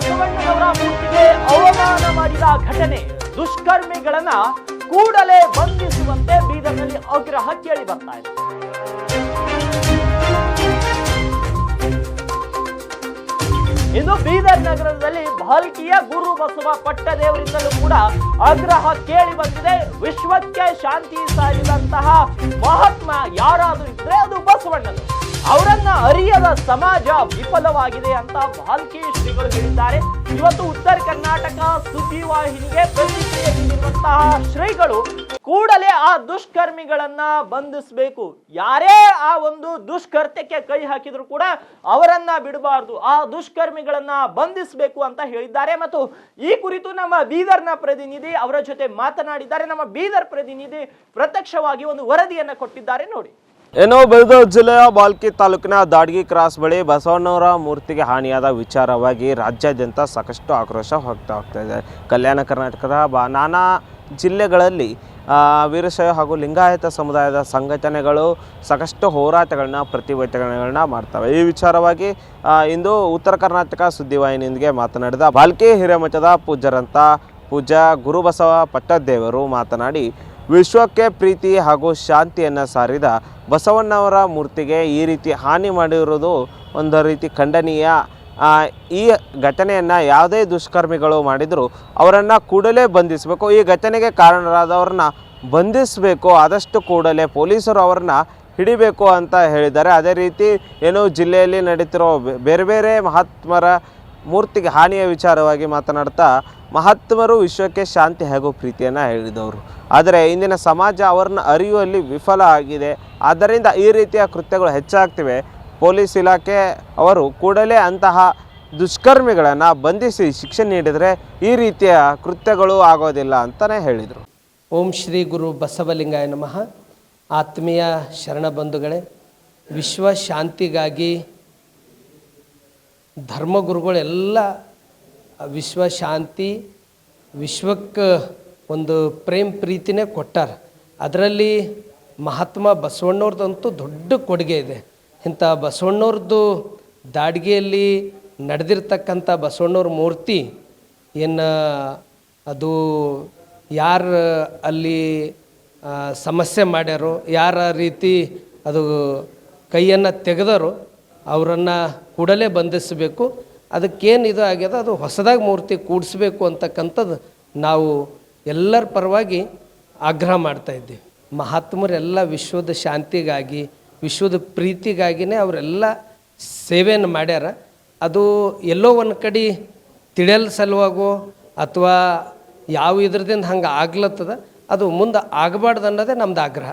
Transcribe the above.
ಬಸವಣ್ಣನವರ ಮೂರ್ತಿಗೆ ಅವಮಾನ ಮಾಡಿದ ಘಟನೆ. ದುಷ್ಕರ್ಮಿಗಳನ್ನ ಕೂಡಲೇ ಬಂಧಿಸುವಂತೆ ಬೀದರ್ನಲ್ಲಿ ಆಗ್ರಹ ಕೇಳಿ ಬರ್ತಾ ಇದೆ. ಇನ್ನು ಬೀದರ್ ನಗರದಲ್ಲಿ ಭಾಲ್ಕಿಯ ಗುರು ಬಸವ ಪಟ್ಟದೇವರಿಂದಲೂ ಕೂಡ ಆಗ್ರಹ ಕೇಳಿ ಬಂದಿದೆ. ವಿಶ್ವಕ್ಕೆ ಶಾಂತಿ ಸಾರಿದಂತಹ ಮಹಾತ್ಮ ಯಾರಾದರೂ ಇದ್ರೆ ಅದು ಬಸವಣ್ಣನು ಅವರನ್ನ ಅರಿಯದ ಸಮಾಜ ವಿಫಲವಾಗಿದೆ ಅಂತ ಭಾಲ್ಕಿ ಶ್ರೀಗಳು ಹೇಳಿದ್ದಾರೆ. ಇವತ್ತು ಉತ್ತರ ಕರ್ನಾಟಕ ಸುದ್ದಿವಾಹಿನಿಗೆ ಪ್ರತಿಕ್ರಿಯೆ ನೀಡಿರುವಂತಹ ಶ್ರೀಗಳು ಕೂಡಲೇ ಆ ದುಷ್ಕರ್ಮಿಗಳನ್ನ ಬಂಧಿಸಬೇಕು. ಯಾರೇ ಆ ಒಂದು ದುಷ್ಕರ್ತ್ಯಕ್ಕೆ ಕೈ ಹಾಕಿದ್ರು ಕೂಡ ಅವರನ್ನ ಬಿಡಬಾರ್ದು. ಆ ದುಷ್ಕರ್ಮಿಗಳನ್ನ ಬಂಧಿಸಬೇಕು ಅಂತ ಹೇಳಿದ್ದಾರೆ. ಮತ್ತು ಈ ಕುರಿತು ನಮ್ಮ ಬೀದರ್ನ ಪ್ರತಿನಿಧಿ ಅವರ ಜೊತೆ ಮಾತನಾಡಿದ್ದಾರೆ. ನಮ್ಮ ಬೀದರ್ ಪ್ರತಿನಿಧಿ ಪ್ರತ್ಯಕ್ಷವಾಗಿ ಒಂದು ವರದಿಯನ್ನ ಕೊಟ್ಟಿದ್ದಾರೆ ನೋಡಿ. ಏನೋ ಬೆಳಗಾವಿ ಜಿಲ್ಲೆಯ ಬಾಲ್ಕಿ ತಾಲೂಕಿನ ದಾಡ್ಗಿ ಕ್ರಾಸ್ ಬಳಿ ಬಸವಣ್ಣವರ ಮೂರ್ತಿಗೆ ಹಾನಿಯಾದ ವಿಚಾರವಾಗಿ ರಾಜ್ಯಾದ್ಯಂತ ಸಾಕಷ್ಟು ಆಕ್ರೋಶ ಹೋಗ್ತಾ ಹೋಗ್ತಾ ಇದೆ. ಕಲ್ಯಾಣ ಕರ್ನಾಟಕದ ಬಾ, ನಾನಾ ಜಿಲ್ಲೆಗಳಲ್ಲಿ ವೀರಶೈವ ಹಾಗೂ ಲಿಂಗಾಯತ ಸಮುದಾಯದ ಸಂಘಟನೆಗಳು ಸಾಕಷ್ಟು ಹೋರಾಟಗಳನ್ನ, ಪ್ರತಿಭಟನೆಗಳನ್ನ ಮಾಡ್ತವೆ. ಈ ವಿಚಾರವಾಗಿ ಇಂದು ಉತ್ತರ ಕರ್ನಾಟಕ ಸುದ್ದಿವಾಹಿನಿಯೊಂದಿಗೆ ಮಾತನಾಡಿದ ಬಾಲ್ಕಿ ಹಿರೇಮಠದ ಪೂಜ್ಯರಂತ ಪೂಜಾ ಗುರುಬಸವ ಪಟ್ಟದೇವರು ಮಾತನಾಡಿ ವಿಶ್ವಕ್ಕೆ ಪ್ರೀತಿ ಹಾಗೂ ಶಾಂತಿಯನ್ನು ಸಾರಿದ ಬಸವಣ್ಣವರ ಮೂರ್ತಿಗೆ ಈ ರೀತಿ ಹಾನಿ ಮಾಡಿರುವುದು ಒಂದು ರೀತಿ ಖಂಡನೀಯ. ಈ ಘಟನೆಯನ್ನು ಯಾವುದೇ ದುಷ್ಕರ್ಮಿಗಳು ಮಾಡಿದರೂ ಅವರನ್ನು ಕೂಡಲೇ ಬಂಧಿಸಬೇಕು. ಈ ಘಟನೆಗೆ ಕಾರಣರಾದವ್ರನ್ನ ಬಂಧಿಸಬೇಕು. ಆದಷ್ಟು ಕೂಡಲೇ ಪೊಲೀಸರು ಅವರನ್ನ ಹಿಡಿಬೇಕು ಅಂತ ಹೇಳಿದ್ದಾರೆ. ಅದೇ ರೀತಿ ಏನು ಜಿಲ್ಲೆಯಲ್ಲಿ ನಡೀತಿರೋ ಬೇರೆ ಬೇರೆ ಮಹಾತ್ಮರ ಮೂರ್ತಿಗೆ ಹಾನಿಯ ವಿಚಾರವಾಗಿ ಮಾತನಾಡ್ತಾ ಮಹಾತ್ಮರು ವಿಶ್ವಕ್ಕೆ ಶಾಂತಿ ಹಾಗೂ ಪ್ರೀತಿಯನ್ನು ಹೇಳಿದವರು. ಆದರೆ ಇಂದಿನ ಸಮಾಜ ಅವರನ್ನ ಅರಿಯುವಲ್ಲಿ ವಿಫಲ ಆಗಿದೆ. ಆದ್ದರಿಂದ ಈ ರೀತಿಯ ಕೃತ್ಯಗಳು ಹೆಚ್ಚಾಗ್ತಿವೆ. ಪೊಲೀಸ್ ಇಲಾಖೆ ಅವರು ಕೂಡಲೇ ಅಂತಹ ದುಷ್ಕರ್ಮಿಗಳನ್ನು ಬಂಧಿಸಿ ಶಿಕ್ಷೆ ನೀಡಿದರೆ ಈ ರೀತಿಯ ಕೃತ್ಯಗಳು ಆಗೋದಿಲ್ಲ ಅಂತಲೇ ಹೇಳಿದರು. ಓಂ ಶ್ರೀ ಗುರು ಬಸವಲಿಂಗಾಯ ನಮಃ. ಆತ್ಮೀಯ ಶರಣ ಬಂಧುಗಳೇ, ವಿಶ್ವ ಶಾಂತಿಗಾಗಿ ಧರ್ಮಗುರುಗಳೆಲ್ಲ ವಿಶ್ವ ಶಾಂತಿ, ವಿಶ್ವಕ್ಕೆ ಒಂದು ಪ್ರೇಮ್ ಪ್ರೀತಿನೇ ಕೊಟ್ಟಾರ. ಅದರಲ್ಲಿ ಮಹಾತ್ಮ ಬಸವಣ್ಣವ್ರದ್ದಂತೂ ದೊಡ್ಡ ಕೊಡುಗೆ ಇದೆ. ಇಂಥ ಬಸವಣ್ಣವ್ರದ್ದು ದಾಡಿಗೆಯಲ್ಲಿ ನಡೆದಿರ್ತಕ್ಕಂಥ ಬಸವಣ್ಣವ್ರ ಮೂರ್ತಿ, ಏನು, ಅದು ಯಾರು ಅಲ್ಲಿ ಸಮಸ್ಯೆ ಮಾಡ್ಯಾರೋ, ಯಾರ ರೀತಿ ಅದು ಕೈಯನ್ನು ತೆಗೆದರೋ, ಅವರನ್ನು ಕೂಡಲೇ ಬಂಧಿಸಬೇಕು. ಅದಕ್ಕೇನು ಇದು ಆಗ್ಯದ? ಅದು ಹೊಸದಾಗಿ ಮೂರ್ತಿ ಕೂಡಿಸ್ಬೇಕು ಅಂತಕ್ಕಂಥದ್ದು ನಾವು ಎಲ್ಲರ ಪರವಾಗಿ ಆಗ್ರಹ ಮಾಡ್ತಾ ಇದ್ದೀವಿ. ಮಹಾತ್ಮರೆಲ್ಲ ವಿಶ್ವದ ಶಾಂತಿಗಾಗಿ, ವಿಶ್ವದ ಪ್ರೀತಿಗಾಗಿಯೇ ಅವರೆಲ್ಲ ಸೇವೆಯನ್ನು ಮಾಡ್ಯಾರ. ಅದು ಎಲ್ಲೋ ಒಂದು ಕಡೆ ತಿಳಿಯಲ್ ಸಲುವಾಗೋ ಅಥವಾ ಯಾವ ಇದ್ರದಿಂದ ಹಂಗೆ ಆಗ್ಲತ್ತದ? ಅದು ಮುಂದೆ ಆಗಬಾರ್ದು ಅನ್ನೋದೇ ನಮ್ದು ಆಗ್ರಹ.